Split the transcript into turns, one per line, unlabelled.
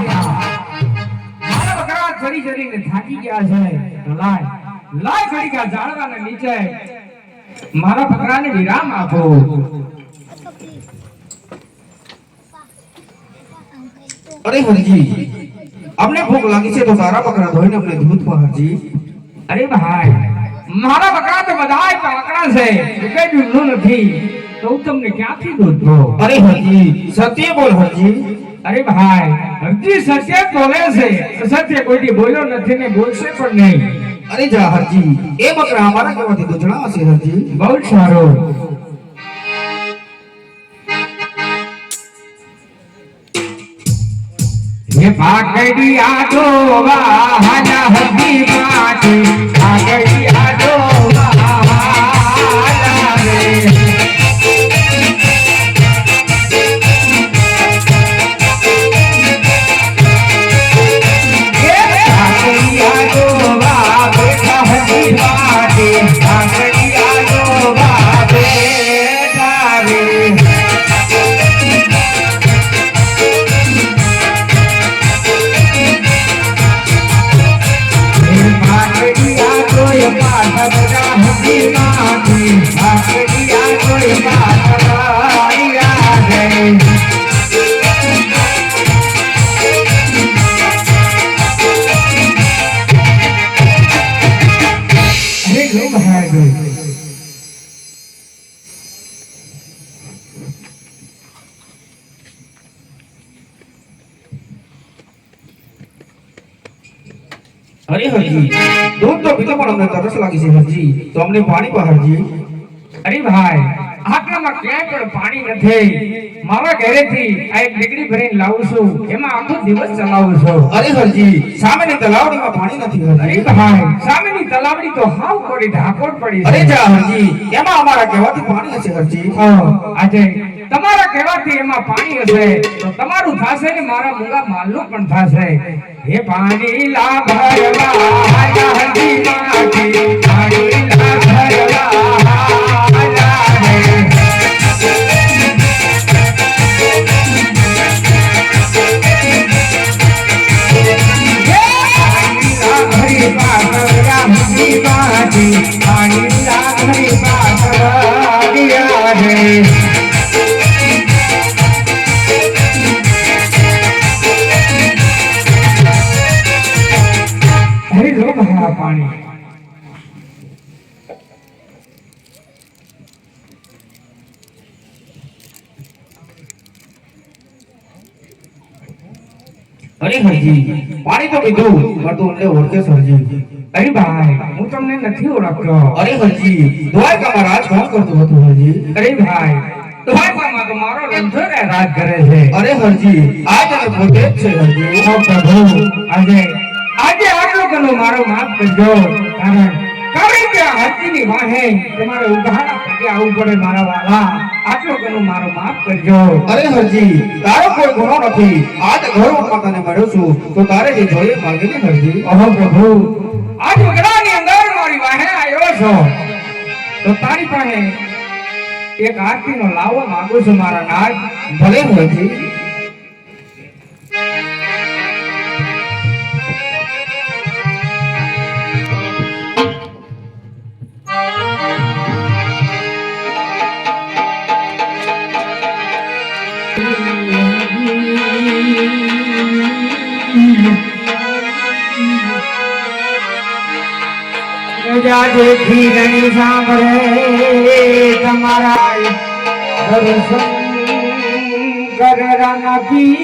મારા બકરા ચડી ચડીને થાકી ગયા છે. લાય લાય ઘડીક આ ઝાડવાના નીચે. મારા બકરાને વિરામ આપો.
અરે હરજી અમને ભૂખ લાગી છે તો સારા બકરા ધોઈને અમને દૂધ પહોંચી
અરે ભાઈ મારા બકરા તો બધાય પાકડા છે. કઈ દૂધનું નથી. તો હું તમને ક્યાંથી દૂધ
અરે હરજી સત્ય બોલ હરજી.
અરે ભાઈ હરજી સત્ય બોલે છે. સત્ય કોઈથી બોલ્યો નથી ને બોલશે પણ નહીં.
અરે જા હરજી. એ બકરા અમારા કહેવાથી દૂધણા હશે હરજી.
બહુ સારું. હે પાકડી આડો વાહના હદી માટી અરે
હરજી દૂધ તો પીતો પણ અમને તરસ લાગી છે હરજી. તો અમને પાણી પહાડજી.
અરે ભાઈ આટલામાં ક્યાંય પણ પાણી નથી. મારા ઘરેથી આ એક ડીગડી ભરીને લાવું છું. એમાં આખો દિવસ ચલાવું છું.
અરે હરજી સામેની તલાવડીમાં પાણી નથી
અરે ભાઈ સામેની તલાવડી તો હાવ કોડી ઢાકોડ પડી છે.
અરે જા હરજી એમાં અમારા કહેવાથી પાણી હશે હરજી?
આજે તમારા કહેવાથી એમાં પાણી હશે. તો તમારું થાશે ને મારા મૂંગા માલનું પણ થાશે. હે પાણી લા પાણી.
અરે પાણી તો પીધું, પણ તું અમને ઓળખે સરજી
અરે ભાઈ, હું તમને નથી ઓળખતો.
અરે હરજી દ્વારકામાં રાજ કોણ કરતો હતો હરજી?
અરે ભાઈ રાજ કરે છે.
અરે હરજી, આ પોતે જ છે હરજી.
આજે આજે આટલો ઘણું મારો માફ કરજો. કારણ કારણ કે આ હસ્તીની વાહે તમારે ઉઘાડા પગે આવવું પડે મારા વાલા. આટલો ઘણું મારો માફ કરજો.
અરે હરજી તારો કોઈ ગુનો નથી. આજ ઘરમાં તને મળ્યો છું. તો તારે જે જોઈએ માગીને હરજી.
અહો પ્રભુ આજ વગડાની અંદર મારી વાહે આવ્યો છો. તો તારી પાસે એક આરતીનો લાવો માંગુ છું મારા નાથ.
ભલે હરજી.
પ્રજાદેથી નહીં સાંભળે તમારા દર્શન કરવાના પીરના